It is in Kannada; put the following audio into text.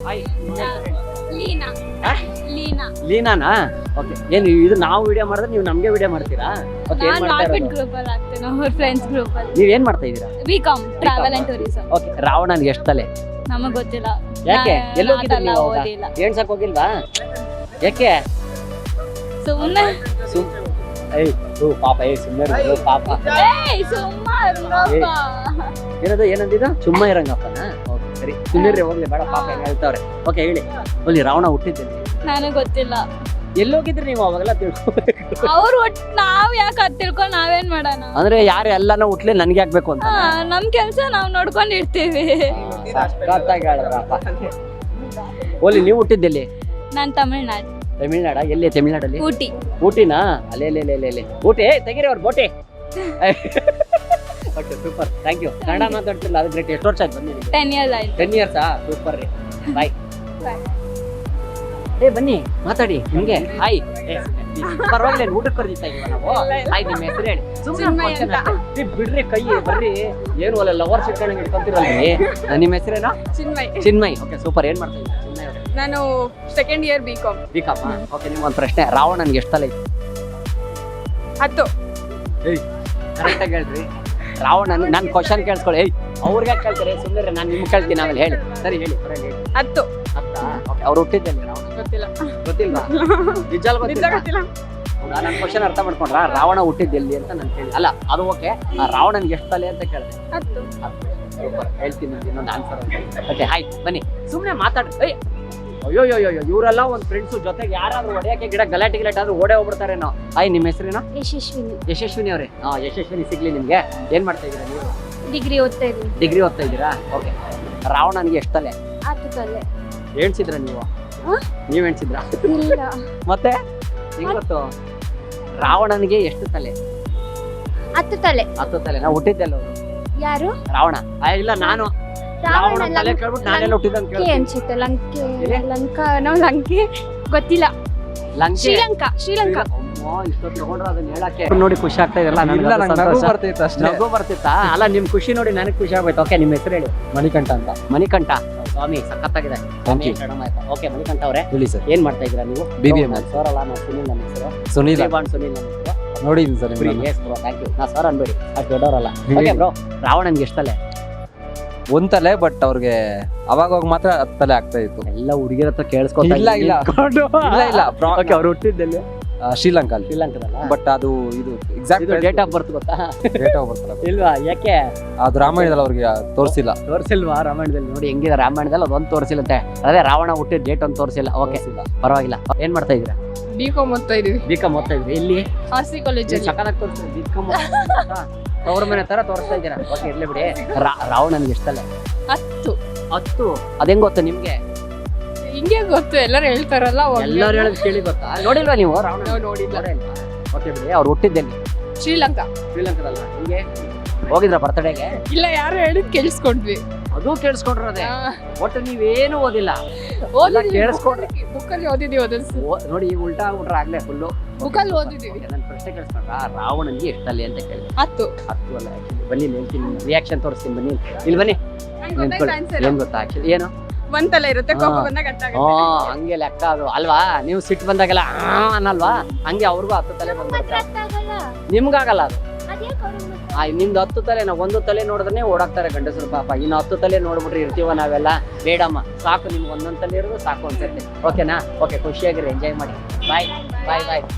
ಹಾಯ್ ಲೀನಾ? ಲೀನಾ. ಲೀನಾನಾ? ಓಕೆ. ಏನು ಇದು ನಾವು ವಿಡಿಯೋ ಮಾಡಿದ್ರೆ ನೀವು ನಮಗೆ ವಿಡಿಯೋ ಮಾಡ್ತೀರಾ? ಓಕೆ ಏನು ನಾನು ಮಾಡ್ತಾ ಆರ್ಬಿಟ್ ಇರೋದು? ಗ್ರೂಪ್ ಅಲ್ಲಿ ಆಗ್ತೇನೆ ಅವ್ರ ಫ್ರೆಂಡ್ಸ್ ಗ್ರೂಪ್ ಅಲ್ಲಿ. ನೀವ್ ಏನ್ ಮಾಡ್ತಾ ಇದ್ದೀರಾ? B Com travel and tourism okay ರಾವಣನ್ಗೆ ಎಷ್ಟು ತಲೆ ನಮಗೆ ಗೊತ್ತಿಲ್ಲ. ಯಾಕೆ? ನಾನು ಎಲ್ಲಿ ಹೋಗಿದ್ರಿ ಅದೆಲ್ಲ ನೀವು ಅವಾಗ? ಓದಿಲ್ಲ. ಹೋಗಿಲ್ವಾ? ಯಾಕೆ? ಸುಮ್ಮನೆ ಸುಮ್ ಏಯ್ ಓ ಪಾಪ ಏಯ್ ಸುಮ್ಮನೆ ಪಾಪ. ಏಯ್ ಸುಮ್ಮ ಏನದು ಏನಂದಿದ? ಸುಮ್ಮ ಇರಂಗಪ್ಪನ? ಸರಿ ಸುಮ್ಮನೆ ಹೋಗ್ಲಿ ಬೇಡ ಪಾಪ ಹೆಂಗ್ ಹೇಳ್ತಾವ್ರೆ. ಓಕೆ ಹೇಳಿ. ಒಲಿ ರಾವಣ ಹುಟ್ಟಿದ್ದೇನೆ. ನನಗೆ ಗೊತ್ತಿಲ್ಲ. ಎಲ್ಲಿ ಹೋಗಿದ್ರಿ ನೀವು ಅವಾಗೆಲ್ಲ ತಿಳ್ಕೊಬೇಕು? ಅವ್ರು ಒಟ್ ನಾವ್ ಯಾಕೆ ಅದ್ ತಿಳ್ಕೊಂಡ್ ನಾವೇನ್ ಮಾಡೋಣ? ಅಂದ್ರೆ ಯಾರು ಎಲ್ಲಾನು ಹುಟ್ಲಿ ನನ್ಗೆ ಹಾಕ್ಬೇಕು ಅಂತ. ಹಾ, ನಮ್ ಕೆಲ್ಸ ನಾವ್ ನೋಡ್ಕೊಂಡ್ ಇರ್ತೀವಿ. ಸಖತ್ತಾಗಿ ಹೇಳಿದ್ರಪ್ಪ ಓಲಿ ನೀವು ಹುಟ್ಟಿದ್ದೆಲ್ಲಿ? ನಾನ್ ತಮಿಳ್ನಾಡು. ತಮಿಳ್ನಾಡ? ಎಲ್ಲಿ ತಮಿಳ್ನಾಡಲ್ಲಿ? ಊಟಿ. ಊಟಿನಾ? ಅಲ್ಲೇ ಅಲ್ಲೇ ಅಲ್ಲೇ ಅಲ್ಲೇ. ಊಟಿ ಏ, ತೆಗೀರಿ ಅವ್ರು ಬೋಟಿ. Okay super thank you Kannada ಮಾತಾಡ್ತಿಲ್ಲ ಅದು ಗ್ರೇಟ್ ಎಷ್ಟು ವರ್ಷ ಆಯ್ತು ಬನ್ನಿ ಟೆನ್ ಇಯರ್ಸ್ ಆಯ್ತು. ಟೆನ್ ಇಯರ್ಸಾ ಸೂಪರ್ ರೀ. ಬಾಯ್. ಏ ಬನ್ನಿ ಮಾತಾಡಿ ನಿಮ್ಗೆ. ಹಾಯ್ ಪರವಾಗಿಲ್ಲ ಊಟಕ್ಕೆ ಕರೆದಿತ್ತಾ ನಾವು? ಹಾಯ್ ನಿಮ್ಮ ಹೆಸರು ಹೇಳಿ. ಸುಮ್ಮನೆ ಬಿಡ್ರಿ ಕೈ ಬರ್ರಿ. ಏನು ಅಲ್ಲ ಲವರ್ಸ್ ಇಟ್ಕೊಂಡಂಗೆ ಇಟ್ಕೊಂತಿರಲ್ರಿ ನಿಮ್ಮ ಹೆಸರೇನೋ ಚಿನ್ಮಯ್. ಚಿನ್ಮಯ್. ಓಕೆ ಸೂಪರ್ ಏನ್ ಮಾಡ್ತಾ ಇದ್ದೀರಾ? ಚಿನ್ಮಯ್ ಅವರೇ. ನಾನು ಸೆಕೆಂಡ್ ಇಯರ್ ಬಿ ಕಾಮ್ ಬಿಕಮ್ಮ ಓಕೆ ನಿಮ್ಗೊಂದು ಪ್ರಶ್ನೆ. ರಾವಣನ್ಗೆ ಎಷ್ಟು ತಲೆ ಇತ್ತು ಹತ್ತು. ಕರೆಕ್ಟಾಗಿ ಹೇಳ್ರಿ. ರಾವಣನ್ ನನ್ನ ಕ್ವಶನ್ ಕೇಳಿಸ್ಕೊಳ್ಳಿ. ಏಯ್ ಅವ್ರಿಗೆ ಕೇಳ್ತಾರೆ? ಸುಮ್ಮನೆ ನಾನು ನಿಮ್ಗೆ ಕೇಳ್ತೀನಿ ಆಮೇಲೆ ಹೇಳಿ. ಸರಿ ಹೇಳಿ. ಪರವಾಗಿಲ್ಲ ಹೇಳಿ ಹತ್ತು? ಓಕೆ ಅವ್ರು ಹುಟ್ಟಿದ್ದಲ್ಲಿ ರಾವಣ. ಗೊತ್ತಿಲ್ಲ. ಗೊತ್ತಿಲ್ವಾ? ನಿಜ ನಿಜ ಗೊತ್ತಿಲ್ಲ. ಗೊತ್ತಿಲ್ಲ ನನ್ನ ಕ್ವಶನ್ ಅರ್ಥ ಮಾಡ್ಕೊಂಡ್ರ? ರಾವಣ ಹುಟ್ಟಿದ್ದೆಲ್ಲಿ ಅಂತ ನಾನು ಕೇಳಿ. ಅಲ್ಲ ಅದು ಓಕೆ ಆ ರಾವಣನ್ಗೆ ಎಷ್ಟು ತಲೆ ಅಂತ ಕೇಳಿದೆ. ಹತ್ತು. ಹೇಳ್ತೀನಿ ನಿಮ್ಗೆ ಇನ್ನೊಂದು ಆನ್ಸರ್ ಓಕೆ ಹಾಯ್ ಬನ್ನಿ. ಸುಮ್ಮನೆ ಮಾತಾಡಿ ಏಯ್ ಅಯ್ಯೋ ಅಯ್ಯೋ ಇವರೆಲ್ಲ ಒಂದು ಫ್ರೆಂಡ್ಸ್ ಜೊತೆಗೆ ಯಾರಾದ್ರೂ ಒಡೆಯಕ್ಕೆ ಗಿಡ ಗಲಾಟೆ ಗಿಲಾಟೆ ಆದ್ರೂ ಓಡೇ ಹೋಗ್ಬಿಡ್ತಾರೇನೋ ಆಯ್ ನಿಮ್ಮ ಹೆಸರಿನ? ಯಶಸ್ವಿನಿ. ಯಶಸ್ವಿನಿ ಅವರೇ. ಹಾ ಯಶಸ್ವಿನಿ ಸಿಗ್ಲಿ ನಿಮ್ಗೆ. ಏನ್ ಮಾಡ್ತಾ ಇದ್ದೀರಾ ನೀವು? ಡಿಗ್ರಿ ಓದ್ತಾ ಇದ್ದೀನಿ. ಡಿಗ್ರಿ ಓದ್ತಾ ಇದ್ದೀರಾ? ಓಕೆ ರಾವಣನಿಗೆ ಎಷ್ಟು ತಲೆ ಹತ್ತು ತಲೆ ಎಣ್ಸಿದ್ರ ನೀವು? ನೀವ್ ಎಣ್ಸಿದ್ರ ಇಲ್ಲ. ಮತ್ತೆ? ಇವತ್ತು ಗೊತ್ತು? ರಾವಣನಿಗೆ ಎಷ್ಟು ತಲೆ? ಹತ್ತು ತಲೆ. ಹತ್ತು ತಲೆ ನಾವು ಹುಟ್ಟಿದ್ದೆಲ್ಲ ಅವ್ರು? ಯಾರು? ರಾವಣ. ಇಲ್ಲ ನಾನು. ರಾವಣ ತಲೆ ಕೇಳ್ಬಿಟ್ಟು ನಾನೆಲ್ಲ ಹುಟ್ಟಿದ್ದಂತ ಲಂಕೆ ಕೇಳ್ತೀನಿ. ಅನ್ಸುತ್ತೆ ಲಂಕೆ? ಲಂಕಾ ನಾವು ಲಂಕೆ ಗೊತ್ತಿಲ್ಲ. ಲಂಕೆ? ಶ್ರೀಲಂಕಾ ಶ್ರೀಲಂಕಾ. ಅಮ್ಮೋ, ಇಷ್ಟೊತ್ತು ತಗೊಂಡ್ರೆ ಅದನ್ನ ಹೇಳಕ್ಕೆ. ನೋಡಿ ಖುಷಿ ಆಗ್ತಾ ಇದೆಯಲ್ಲ ಇಲ್ಲ ನಂಗೆ ನಗು ಬರ್ತಿತ್ತು ಅಷ್ಟೇ. ನಗು ಬರ್ತಿತ್ತಾ? ಅಲ್ಲ ನಿಮ್ ಖುಷಿ ನೋಡಿ ನನಗೆ ಖುಷಿ ಆಗ್ಬೇಕು ಓಕೆ ನಿಮ್ಮ ಹೆಸರು ಹೇಳಿ. ಮಣಿಕಂಠ ಅಂತ. ಮಣಿಕಂಠ. ಸ್ವಾಮಿ ಸಖತ್ತಾಗಿದೆ. Thank you. ಓಕೆ ಮಣಿಕಂಠ ಅವರೇ ಹೇಳಿ ಸರ್. ಏನ್ ಮಾಡ್ತಾ ಇದ್ದೀರಾ ನೀವು? BBM. ನಾನು ಸರ್ ಅಲ್ಲ ನಾನು ಸುನಿಲ್ ನನ್ನ ಹೆಸರು. ಸುನೀಲ್. ಸುನಿಲ್ ನನ್ನ ಹೆಸರು. ನೋಡಿದ್ದೀನಿ ಸರ್ ಫ್ರೀ ಥ್ಯಾಂಕ್ ಯು ನಾ ಸರ್ ಅನ್ಬೇಡಿ. ಅಷ್ಟು ದೊಡ್ಡವರಲ್ಲ. ಓಕೆ ಬ್ರೋ ರಾವಣನ್ಗೆ ಎಷ್ಟಲ್ಲೇ ಒಂದ್ ತಲೆ ಬಟ್ ಅವ್ರಿಗೆ ಅವಾಗ ಹೋಗಿ ಮಾತ್ರ ಹತ್ತು ತಲೆ ಆಗ್ತಾ ಇತ್ತು. ಎಲ್ಲ ಹುಡುಗಿರ ಹತ್ರ ಕೇಳಿಸ್ಕೊತಾ ಇಲ್ಲ, ಇಲ್ಲ. ಇಲ್ಲ ಅವ್ರು ಹುಟ್ಟಿದ್ದಲ್ಲಿ? ಶ್ರೀಲಂಕಾ ಶ್ರೀಲಂಕಾದಲ್ಲ? ಬಟ್ ಅದು ಇದು ಎಕ್ಸಾಕ್ಟ್ ಇದು ಡೇಟ್ ಆಫ್ ಬರ್ತ್ ಗೊತ್ತಾ? ಡೇಟ್ ಇಲ್ವಾ ಯಾಕೆ? ಅದು ರಾಮಾಯಣದಲ್ಲಿ ಅವ್ರಿಗೆ ತೋರಿಸಿಲ್ಲ. ತೋರಿಸಿಲ್ವಾ ರಾಮಾಯಣದಲ್ಲಿ? ನೋಡಿ ಹೆಂಗಿದೆ ರಾಮಾಯಣದಲ್ಲಿ ಅದೊಂದು ತೋರಿಸಿಲ್ಲಂತೆ. ಅದೇ ರಾವಣ ಹುಟ್ಟಿದ ಡೇಟ್ ಒಂದು ತೋರಿಸಿಲ್ಲ. ಓಕೆ ಪರವಾಗಿಲ್ಲ. ಏನ್ ಮಾಡ್ತಾ ಇದ್ದೀರಾ? ಬಿ ಕಾಮ್ ಓದ್ತಾ ಇದೀವಿ ಬಿ ಕಾಮ್ ಓದ್ತಾ ಇದ್ರಿ ಇಲ್ಲಿ ಆರ್ ಸಿ ಕಾಲೇಜಲ್ಲಿ ಸಕಲಾಗಿ ತೋರಿಸ್ತೀರಿ ಬಿ ಕಾಮ್ ಅವ್ರ ಮನೆ ತರ ತೋರಿಸ್ತಾ ಇದ್ದೀರಾ? ಓಕೆ ಇರ್ಲಿ ಬಿಡಿ. ರಾ- ನನ್ಗೆ ಇಷ್ಟಲ್ಲ ಹತ್ತು. ಹತ್ತು? ಅದೇನ್ ಗೊತ್ತು ನಿಮ್ಗೆ? ಹಿಂಗೆ ಗೊತ್ತು ಎಲ್ಲರೂ ಹೇಳ್ತಾರಲ್ಲ ಎಲ್ಲರೂ ಹೇಳೋದು ಕೇಳಿ ಗೊತ್ತಾ? ನೋಡಿಲ್ವಾ ನೀವು ರಾವಣ? ನೋಡಿಲ್ಲ. ಓಕೆ ಬಿಡಿ ಅವ್ರು ಹುಟ್ಟಿದ್ದೆಲ್ಲಿ ಶ್ರೀಲಂಕಾ. ಶ್ರೀಲಂಕಾದಲ್ಲ ಹಿಂಗೆ? ಹೋಗಿದ್ರ ಬರ್ತಡೇಗೆ ಇಲ್ಲ ಯಾರು ಹೇಳಿದ್ ಕೇಳಿಸ್ಕೊಂಡ್ವಿ. ಅದು ಕೇಳಿಸ್ಕೊಂಡ್ರದೆ. ಒಟ್ಟು ನೀವೇನು ಓದಿಲ್ಲ. ಕೇಳಿಸ್ಕೊಂಡ್ರಿ. ಬುಕ್ ಬುಕ್ಕಲ್ಲಿ ಓದಿದೀವಿ ಓದಿಸ್ ನೋಡಿ ಈಗ ಉಲ್ಟಾ ಆಗ್ಬಿಟ್ರೆ ಆಗ್ಲೇ ಫುಲ್ಲು ಬುಕ್ಕಲ್ಲಿ ಓದಿದ್ದೀವಿ. ನನ್ನ ಪ್ರಶ್ನೆ ಕೇಳಿಸ್ಕೊಂಡ್ರ? ರಾವಣನ್ಗೆ ಎಷ್ಟಲ್ಲಿ ಅಂತ ಕೇಳಿದೆ. ಹತ್ತು. ಹತ್ತು ಅಲ್ಲ. ಬನ್ನಿ ಹೇಳ್ತೀನಿ ರಿಯಾಕ್ಷನ್ ತೋರಿಸ್ತೀನಿ ಬನ್ನಿ. ಇಲ್ಲಿ ಬನ್ನಿ. ನಿಂತ್ಕೊಳ್ಳಿ. ಏನ್ ಗೊತ್ತಾ ಆಕ್ಚುಲಿ ಏನು? ಒಂದ್ ತಲೆ ಇರುತ್ತೆ ಕೋಪ. ಬಂದಾಗ ಹಾ ಹಂಗೆ ಲೆಕ್ಕ ಅದು. ಅಲ್ವಾ? ನೀವು ಸಿಟ್ಟು ಬಂದಾಗೆಲ್ಲ ಆ ಅನ್ನಲ್ವಾ? ಹಂಗೆ ಅವ್ರಿಗೂ ಹತ್ತು ತಲೆ ಬಂದ್ಬಿಡುತ್ತೆ. ನಿಮ್ಗಾಗಲ್ಲ ಅದು. ಆ ನಿಮ್ದು ಹತ್ತು ತಲೆ ನಾವು ಒಂದು ತಲೆ ನೋಡಿದ್ರೆ ಓಡಾಕ್ತಾರೆ ಗಂಡಸರು ಪಾಪ. ಇನ್ನು ಹತ್ತು ತಲೆ ನೋಡ್ಬಿಟ್ರೆ ಇರ್ತೀವ ನಾವೆಲ್ಲ? ಬೇಡಮ್ಮ. ಸಾಕು ನಿಮ್ಗೆ ಒಂದೊಂದು ತಲೆ ಇರೋದು ಸಾಕು ಅನ್ಸುತ್ತೆ ಓಕೆನಾ ಓಕೆ ಖುಷಿಯಾಗಿರಿ ಎಂಜಾಯ್ ಮಾಡಿ. ಬಾಯ್ ಬಾಯ್ ಬಾಯ್